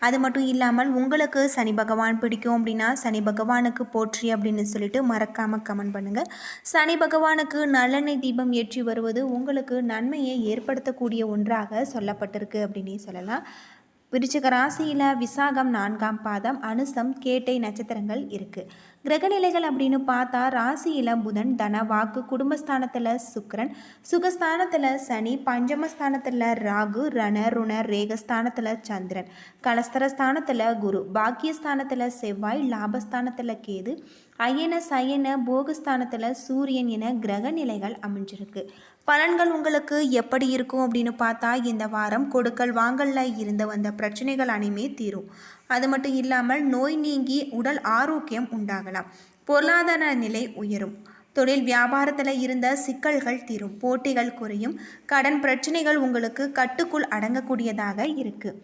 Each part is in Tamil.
அது மட்டும் இல்லாமல் உங்களுக்கு சனி பகவான் பிடிக்கும் அப்படின்னா சனி பகவானுக்கு போற்றி அப்படின்னு சொல்லிட்டு மறக்காமல் கமெண்ட் பண்ணுங்கள் சனி பகவானுக்கு நல்லெண்ணெய் தீபம் ஏற்றி வருவது உங்களுக்கு நன்மையை ஏற்படுத்தக்கூடிய ஒன்றாக சொல்லப்பட்டிருக்கு அப்படின்னே சொல்லலாம். விருச்சிக ராசியில் விசாகம் நான்காம் பாதம் அனுசம் கேட்டை நட்சத்திரங்கள் இருக்குது கிரகநிலைகள் அப்படின்னு பார்த்தா ராசியில் புதன் தன வாக்கு குடும்பஸ்தானத்தில் சுக்கரன் சுகஸ்தானத்தில் சனி பஞ்சமஸ்தானத்தில் ராகு ரண ருண ரேகஸ்தானத்தில் சந்திரன் கலஸ்தரஸ்தானத்தில் குரு பாக்கியஸ்தானத்தில் செவ்வாய் லாபஸ்தானத்தில் கேது அயன சயன போகஸ்தானத்தில் சூரியன் என கிரக நிலைகள் அமைஞ்சிருக்கு. பலன்கள் உங்களுக்கு எப்படி இருக்கும் அப்படின்னு பார்த்தா இந்த வாரம் கொடுக்கல் வாங்கல்ல இருந்து வந்த பிரச்சனைகள் அனைமே தீரும். அது மட்டும் இல்லாமல் நோய் நீங்கி உடல் ஆரோக்கியம் உண்டாகலாம். பொருளாதார நிலை உயரும். தொழில் வியாபாரத்தில் இருந்த சிக்கல்கள் தீரும். போட்டிகள் குறையும். கடன் பிரச்சனைகள் உங்களுக்கு கட்டுக்குள் அடங்கக்கூடியதாக இருக்குது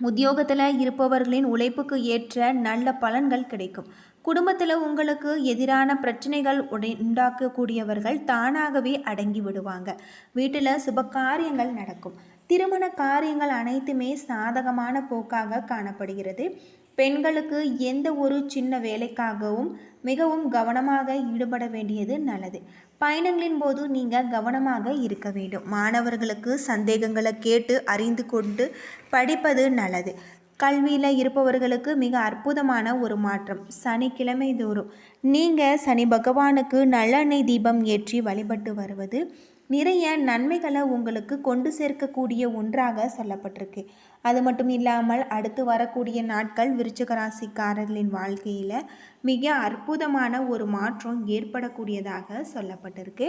உத்தியோகத்தில் இருப்பவர்களின் உழைப்புக்கு ஏற்ற நல்ல பலன்கள் கிடைக்கும். குடும்பத்தில் உங்களுக்கு எதிரான பிரச்சனைகள் உடை உண்டாக்கக்கூடியவர்கள் தானாகவே அடங்கி விடுவாங்க. வீட்டில் சுப காரியங்கள் நடக்கும். திருமண காரியங்கள் அனைத்துமே சாதகமான போக்காக காணப்படுகிறது. பெண்களுக்கு எந்த ஒரு சின்ன வேலைக்காகவும் மிகவும் கவனமாக ஈடுபட வேண்டியது நல்லது. பயணங்களின் போது நீங்கள் கவனமாக இருக்க வேண்டும். மாணவர்களுக்கு சந்தேகங்களை கேட்டு அறிந்து கொண்டு படிப்பது நல்லது. கல்வியில் இருப்பவர்களுக்கு மிக அற்புதமான ஒரு மாற்றம். சனிக்கிழமை தோறும் நீங்கள் சனி பகவானுக்கு நல்லெண்ணெய் தீபம் ஏற்றி வழிபட்டு வருவது நிறைய நன்மைகளை உங்களுக்கு கொண்டு சேர்க்கக்கூடிய ஒன்றாக சொல்லப்பட்டிருக்கு. அது மட்டும் இல்லாமல் அடுத்து வரக்கூடிய நாட்கள் விருச்சிக ராசிக்காரர்களின் வாழ்க்கையில் மிக அற்புதமான ஒரு மாற்றம் ஏற்படக்கூடியதாக சொல்லப்பட்டிருக்கு.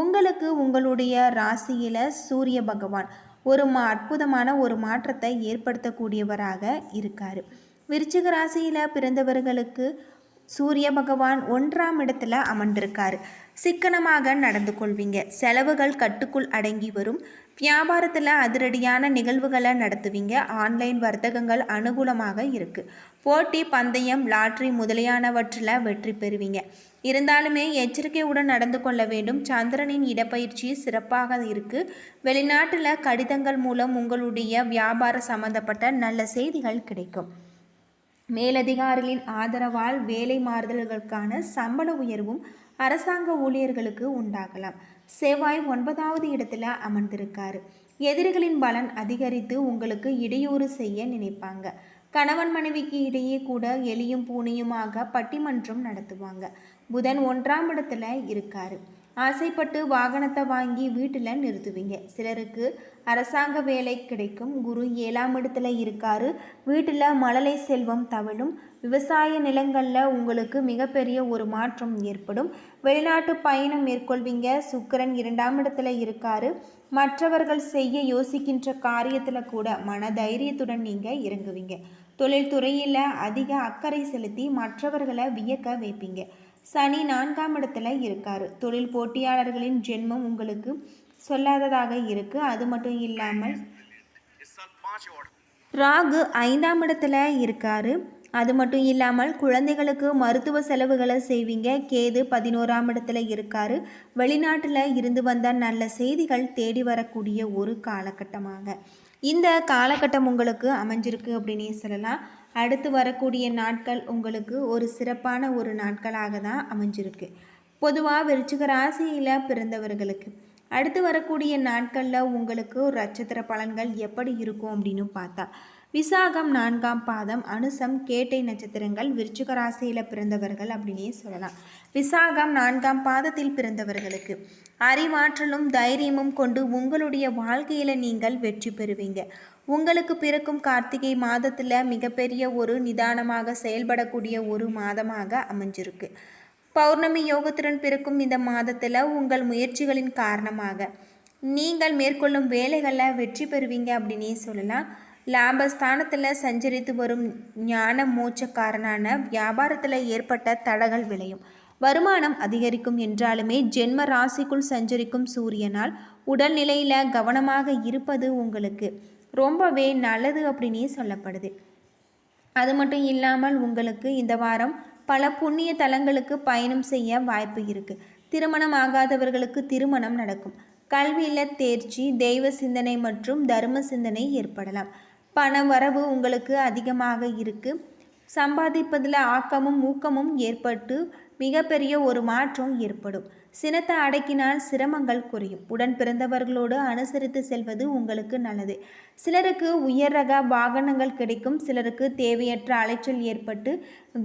உங்களுக்கு உங்களுடைய ராசியில் சூரிய பகவான் ஒரு மா அற்புதமான ஒரு மாற்றத்தை ஏற்படுத்தக்கூடியவராக இருக்கார். விருச்சிக ராசியில் பிறந்தவர்களுக்கு சூரிய பகவான் ஒன்றாம் இடத்துல அமர்ந்திருக்கார். சிக்கனமாக நடந்து கொள்வீங்க. செலவுகள் கட்டுக்குள் அடங்கி வரும். வியாபாரத்தில் அதிரடியான நிகழ்வுகளை நடத்துவீங்க. ஆன்லைன் வர்த்தகங்கள் அனுகூலமாக இருக்குது போட்டி பந்தயம் லாட்ரி முதலியானவற்றில் வெற்றி பெறுவீங்க. இருந்தாலுமே எச்சரிக்கையுடன் நடந்து கொள்ள வேண்டும். சந்திரனின் இடப்பயிற்சி சிறப்பாக இருக்குது வெளிநாட்டில் கடிதங்கள் மூலம் உங்களுடைய வியாபார சம்பந்தப்பட்ட நல்ல செய்திகள் கிடைக்கும். மேலதிகாரிகளின் ஆதரவால் வேலை மாறுதல்களுக்கான சம்பள உயர்வும் அரசாங்க ஊழியர்களுக்கு உண்டாகலாம். செவ்வாய் ஒன்பதாவது இடத்துல அமர்ந்திருக்காரு. எதிரிகளின் பலன் அதிகரித்து உங்களுக்கு இடையூறு செய்ய நினைப்பாங்க. கணவன் மனைவிக்கு இடையே கூட எலியும் பூனையுமாக பட்டிமன்றம் நடத்துவாங்க. புதன் ஒன்றாம் இடத்துல இருக்காரு. ஆசைப்பட்டு வாகனத்தை வாங்கி வீட்டில் நிறுத்துவீங்க. சிலருக்கு அரசாங்க வேலை கிடைக்கும். குரு ஏழாம் இடத்துல இருக்காரு. வீட்டில் மழலை செல்வம் தவிழும். விவசாய நிலங்களில் உங்களுக்கு மிகப்பெரிய ஒரு மாற்றம் ஏற்படும். வெளிநாட்டு பயணம் மேற்கொள்வீங்க. சுக்கரன் இரண்டாம் இடத்துல இருக்காரு. மற்றவர்கள் செய்ய யோசிக்கின்ற காரியத்தில் கூட மன தைரியத்துடன் நீங்கள் இறங்குவீங்க. தொழில்துறையில் அதிக அக்கறை செலுத்தி மற்றவர்களை வியக்க வைப்பீங்க. சனி நான்காம் இடத்துல இருக்கார். தொழில் போட்டியாளர்களின் ஜென்மம் உங்களுக்கு சொல்லாததாக இருக்கு. அது மட்டும் இல்லாமல் ராகு ஐந்தாம் இடத்துல இருக்காரு. அது மட்டும் இல்லாமல் குழந்தைகளுக்கு மருத்துவ செலவுகளை செய்வீங்க. கேது பதினோராம் இடத்துல இருக்காரு. வெளிநாட்டில் இருந்து வந்த நல்ல செய்திகள் தேடி வரக்கூடிய ஒரு காலகட்டமாக. இந்த காலகட்டம் உங்களுக்கு அமைஞ்சிருக்கு அப்படின்னே சொல்லலாம். அடுத்து வரக்கூடிய நாட்கள் உங்களுக்கு ஒரு சிறப்பான ஒரு நாட்களாக தான் அமைஞ்சிருக்கு. பொதுவாக விருச்சிக ராசியில் பிறந்தவர்களுக்கு. அடுத்து வரக்கூடிய நாட்களில் உங்களுக்கு ஒரு நட்சத்திர பலன்கள் எப்படி இருக்கும் அப்படின்னு பார்த்தா விசாகம் நான்காம் பாதம் அனுசம் கேட்டை நட்சத்திரங்கள் விருச்சிக ராசியில் பிறந்தவர்கள் அப்படின்னே சொல்லலாம். விசாகம் நான்காம் பாதத்தில் பிறந்தவர்களுக்கு அறிவாற்றலும் தைரியமும் கொண்டு உங்களுடைய வாழ்க்கையில் நீங்கள் வெற்றி பெறுவீங்க. உங்களுக்கு பிறக்கும் கார்த்திகை மாதத்தில் மிகப்பெரிய ஒரு நிதானமாக செயல்படக்கூடிய ஒரு மாதமாக அமைஞ்சிருக்கு. பௌர்ணமி யோகத்துடன் பிறக்கும் இந்த மாதத்தில் உங்கள் முயற்சிகளின் காரணமாக நீங்கள் மேற்கொள்ளும் வேலைகளில் வெற்றி பெறுவீங்க அப்படின்னே சொல்லலாம். லாபஸ்தானத்தில் சஞ்சரித்து வரும் ஞான மூச்சக்காரனான வியாபாரத்தில் ஏற்பட்ட தடங்கள் விளையும். வருமானம் அதிகரிக்கும் என்றாலுமே ஜென்ம ராசிக்குள் சஞ்சரிக்கும் சூரியனால் உடல்நிலையில் கவனமாக இருப்பது உங்களுக்கு ரொம்பவே நல்லது அப்படின்னே சொல்லப்படுது. அது மட்டும் இல்லாமல் உங்களுக்கு இந்த வாரம் பல புண்ணிய தலங்களுக்கு பயணம் செய்ய வாய்ப்பு இருக்குது திருமணம் ஆகாதவர்களுக்கு திருமணம் நடக்கும். கல்வியில் தேர்ச்சி தெய்வ சிந்தனை மற்றும் தர்ம சிந்தனை ஏற்படலாம். பண வரவு உங்களுக்கு அதிகமாக இருக்குது சம்பாதிப்பதில் ஆக்கமும் ஊக்கமும் ஏற்பட்டு மிகப்பெரிய ஒரு மாற்றம் ஏற்படும். சினத்தை அடக்கினால் சிரமங்கள் குறையும். உடன் பிறந்தவர்களோடு அனுசரித்து செல்வது உங்களுக்கு நல்லது. சிலருக்கு உயர் ரக வாகனங்கள் கிடைக்கும். சிலருக்கு தேவையற்ற அலைச்சல் ஏற்பட்டு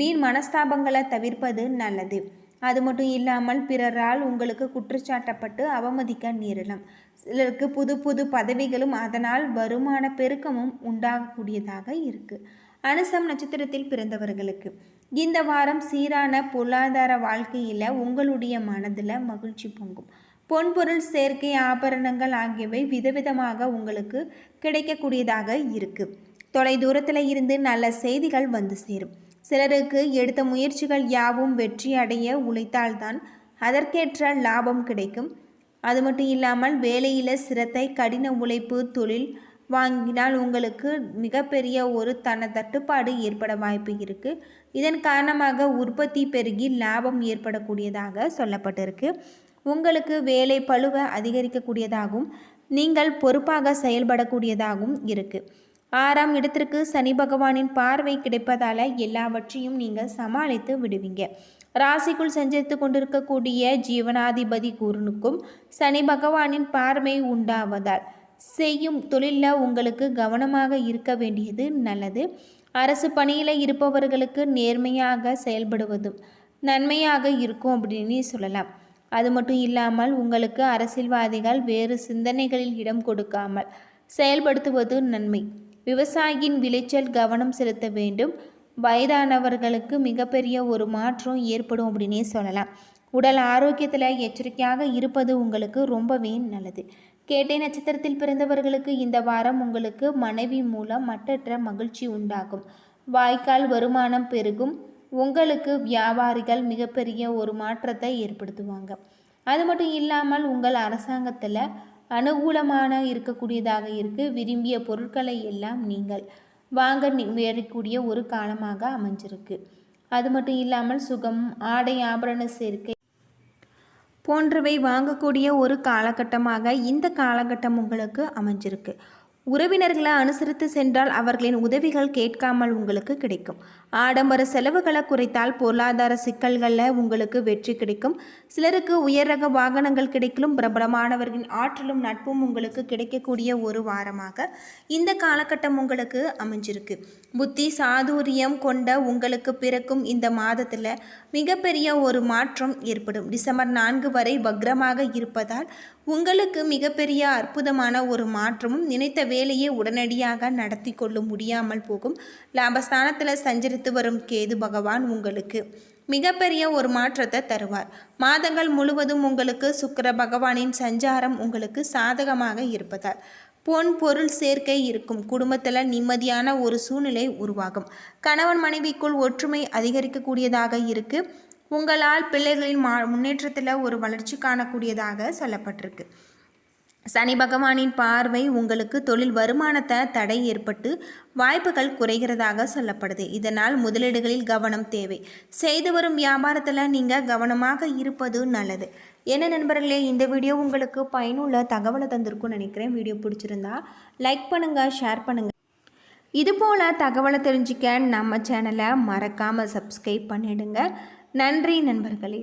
வீண் மனஸ்தாபங்களை தவிர்ப்பது நல்லது. அது மட்டும் இல்லாமல் பிறரால் உங்களுக்கு குற்றச்சாட்டப்பட்டு அவமதிக்க நேரலாம் சிலருக்கு புது புது பதவிகளும் அதனால் வருமான பெருக்கமும் உண்டாகக்கூடியதாக இருக்குது அனுசம் நட்சத்திரத்தில் பிறந்தவர்களுக்கு இந்த வாரம் சீரான பொருளாதார வாழ்க்கையில் உங்களுடைய மனதில் மகிழ்ச்சி பொங்கும். பொன்பொருள் சேர்க்கை ஆபரணங்கள் ஆகியவை விதவிதமாக உங்களுக்கு கிடைக்கக்கூடியதாக இருக்குது தொலை தூரத்தில் இருந்து நல்ல செய்திகள் வந்து சேரும். சிலருக்கு எடுத்த முயற்சிகள் யாவும் வெற்றி அடைய உழைத்தால்தான் அதற்கேற்ற லாபம் கிடைக்கும். அது மட்டும் இல்லாமல் வேலையில் சிரத்தை கடின உழைப்பு தொழில் வாங்கினால் உங்களுக்கு மிகப்பெரிய ஒரு தன தட்டுப்பாடு ஏற்பட வாய்ப்பு இருக்குது இதன் காரணமாக உற்பத்தி பெருகி லாபம் ஏற்படக்கூடியதாக சொல்லப்பட்டிருக்கு. உங்களுக்கு வேலை பழுவை அதிகரிக்கக்கூடியதாகவும் நீங்கள் பொறுப்பாக செயல்படக்கூடியதாகவும் இருக்குது ஆறாம் இடத்திற்கு சனி பகவானின் பார்வை கிடைப்பதால் எல்லாவற்றையும் நீங்கள் சமாளித்து விடுவீங்க. ராசிக்குள் சஞ்சரித்து கொண்டிருக்கக்கூடிய ஜீவனாதிபதி குருனுக்கும் சனி பகவானின் பார்வை உண்டாவதால் செய்யும் தொழிலில் உங்களுக்கு கவனமாக இருக்க வேண்டியது நல்லது. அரசு பணியில் இருப்பவர்களுக்கு நேர்மையாக செயல்படுவதும் நன்மையாக இருக்கும் அப்படின்னு சொல்லலாம். அது மட்டும் இல்லாமல் உங்களுக்கு அரசியல்வாதிகள் வேறு சிந்தனைகளில் இடம் கொடுக்காமல் செயல்படுத்துவது நன்மை. விவசாயியின் விளைச்சல் கவனம் செலுத்த வேண்டும். வயதானவர்களுக்கு மிகப்பெரிய ஒரு மாற்றம் ஏற்படும் அப்படின்னே சொல்லலாம். உடல் ஆரோக்கியத்தில் எச்சரிக்கையாக இருப்பது உங்களுக்கு ரொம்பவே நல்லது. கேட்டை நட்சத்திரத்தில் பிறந்தவர்களுக்கு இந்த வாரம் உங்களுக்கு மனைவி மூலம் மற்றற்ற மகிழ்ச்சி உண்டாகும். வாய்க்கால் வருமானம் பெருகும். உங்களுக்கு வியாபாரிகள் மிகப்பெரிய ஒரு மாற்றத்தை ஏற்படுத்துவாங்க. அது மட்டும் இல்லாமல் உங்கள் அரசாங்கத்தில் அனுகூலமான இருக்கக்கூடியதாக இருக்குது விரும்பிய பொருட்களை எல்லாம் நீங்கள் வாங்க வரக்கூடிய ஒரு காலமாக அமைஞ்சிருக்கு. அது மட்டும் இல்லாமல் சுகம் ஆடை ஆபரண சேர்க்கை போன்றவை வாங்கக்கூடிய ஒரு காலகட்டமாக இந்த காலகட்டம் உங்களுக்கு அமைஞ்சிருக்கு. உறவினர்களை அனுசரித்து சென்றால் அவர்களின் உதவிகள் கேட்காமல் உங்களுக்கு கிடைக்கும். ஆடம்பர செலவுகளை குறைத்தால் பொருளாதார சிக்கல்களில் உங்களுக்கு வெற்றி கிடைக்கும். சிலருக்கு உயர் ரக வாகனங்கள் கிடைக்கலும் பிரபலமானவர்களின் ஆற்றலும் நட்பும் உங்களுக்கு கிடைக்கக்கூடிய ஒரு வாரமாக இந்த காலகட்டம் உங்களுக்கு அமைஞ்சிருக்கு. புத்தி சாதுரியம் கொண்ட உங்களுக்கு பிறக்கும் இந்த மாதத்தில் மிகப்பெரிய ஒரு மாற்றம் ஏற்படும். டிசம்பர் நான்கு வரை வக்ரமாக இருப்பதால் உங்களுக்கு மிகப்பெரிய அற்புதமான ஒரு மாற்றமும் நினைத்த வேலையை உடனடியாக நடத்தி கொள்ள முடியாமல் போகும். லாபஸ்தானத்தில் சஞ்சரித்து வரும் கேது பகவான் உங்களுக்கு மிகப்பெரிய ஒரு மாற்றத்தை தருவார். மாதங்கள் முழுவதும் உங்களுக்கு சுக்கர பகவானின் சஞ்சாரம் உங்களுக்கு சாதகமாக இருப்பதால் பொன் பொருள் சேர்க்கை இருக்கும். குடும்பத்தில் நிம்மதியான ஒரு சூழ்நிலை உருவாகும். கணவன் மனைவிக்குள் ஒற்றுமை அதிகரிக்கக்கூடியதாக இருக்கு. உங்களால் பிள்ளைகளின் மா முன்னேற்றத்தில் ஒரு வளர்ச்சி காணக்கூடியதாக சொல்லப்பட்டிருக்கு. சனி பகவானின் பார்வை உங்களுக்கு தொழில் வருமானத்தை தடை ஏற்பட்டு வாய்ப்புகள் குறைகிறதாக சொல்லப்படுது. இதனால் முதலீடுகளில் கவனம் தேவை. செய்து வரும் வியாபாரத்தில் நீங்கள் கவனமாக இருப்பது நல்லது. என்ன நண்பர்களே இந்த வீடியோ உங்களுக்கு பயனுள்ள தகவலை தந்திருக்கும்னு நினைக்கிறேன். வீடியோ பிடிச்சிருந்தா லைக் பண்ணுங்கள் ஷேர் பண்ணுங்கள் இதுபோல் தகவலை தெரிஞ்சுக்க நம்ம சேனலை மறக்காமல் சப்ஸ்கிரைப் பண்ணிடுங்க. நன்றி நண்பர்களே.